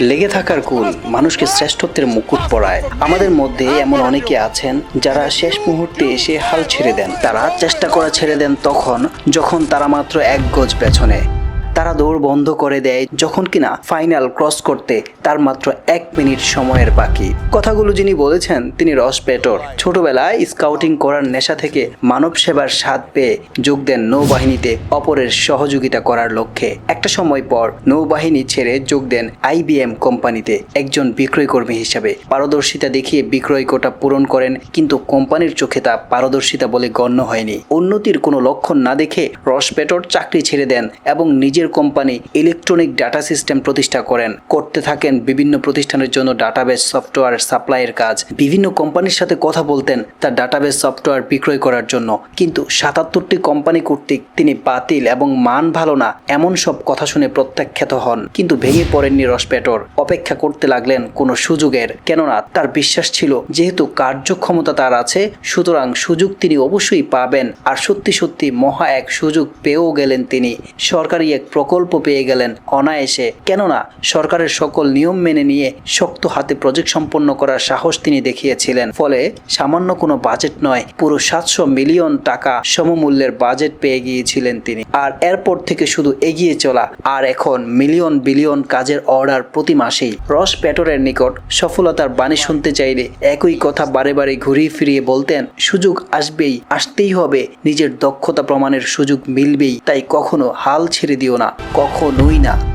লেগে থাকার কুল মানুষকে শ্রেষ্ঠত্বের মুকুট পরায়। আমাদের মধ্যে এমন অনেকে আছেন যারা শেষ মুহূর্তে এসে হাল ছেড়ে দেন। তারা চেষ্টা করা ছেড়ে দেন তখন, যখন তারা মাত্র এক গজ পেছনে। তারা দৌড় বন্ধ করে দেয় যখন কিনা ফাইনাল ক্রস করতে তার মাত্র এক মিনিট সময়ের বাকি। কথাগুলো যিনি বলেছেন, তিনি রস পেটর। ছোটবেলায় স্কাউটিং করার নেশা থেকে মানব সেবার স্বাদ পেয়ে যোগ দেন নৌবাহিনীতে অপরের সহযোগিতা করার লক্ষ্যে। একটা সময় পর নৌবাহিনী ছেড়ে যোগ দেন আইবিএম কোম্পানিতে একজন বিক্রয় কর্মী হিসাবে। পারদর্শিতা দেখিয়ে বিক্রয় কোটা পূরণ করেন, কিন্তু কোম্পানির চোখে তা পারদর্শিতা বলে গণ্য হয়নি। উন্নতির কোনো লক্ষণ না দেখে রস পেটর চাকরি ছেড়ে দেন এবং নিজের কোম্পানি ইলেকট্রনিক ডাটা সিস্টেম প্রতিষ্ঠা করেন। করতে থাকেন বিভিন্ন প্রতিষ্ঠানের জন্য ডাটাবেস সফটওয়্যার সাপ্লাইয়ের কাজ। বিভিন্ন কোম্পানির সাথে কথা বলতেন তার ডাটাবেস সফটওয়্যার বিক্রয় করার জন্য। কিন্তু সাতাত্তরটি কোম্পানি কর্তৃক তিনি বাতিল এবং মান ভালো না, এমন সব কথা শুনে প্রত্যাখ্যাত হন। কিন্তু ভেঙে পড়েননি রসপেটর অপেক্ষা করতে লাগলেন কোনো সুযোগের। কেননা তার বিশ্বাস ছিল, যেহেতু কার্যক্ষমতা তার আছে, সুতরাং সুযোগ তিনি অবশ্যই পাবেন। আর সত্যি সত্যি মহা এক সুযোগ পেয়েও গেলেন তিনি। সরকারি এক প্রকল্প পেয়ে গেলেন অনায়াসে। কেননা, সরকারের সকল নিয়ম মেনে নিয়ে শক্ত হাতে প্রজেক্ট সম্পন্ন করার সাহস তিনি দেখিয়েছিলেন। ফলে সামান্য কোনো বাজেট নয়, পুরো সাতশো মিলিয়ন টাকা সমমূল্যের বাজেট পেয়ে গিয়েছিলেন তিনি। আর এরপর থেকে শুধু এগিয়ে চলা, আর এখন মিলিয়ন বিলিয়ন কাজের অর্ডার প্রতি মাসেই। রস প্যাটরের নিকট সফলতার বাণী শুনতে চাইলে একই কথা বারে বারে ঘুরিয়ে ফিরিয়ে বলতেন, সুযোগ আসবেই, আসতেই হবে। নিজের দক্ষতা প্রমাণের সুযোগ মিলবেই, তাই কখনো হাল ছেড়ে দিও না কখনোই না।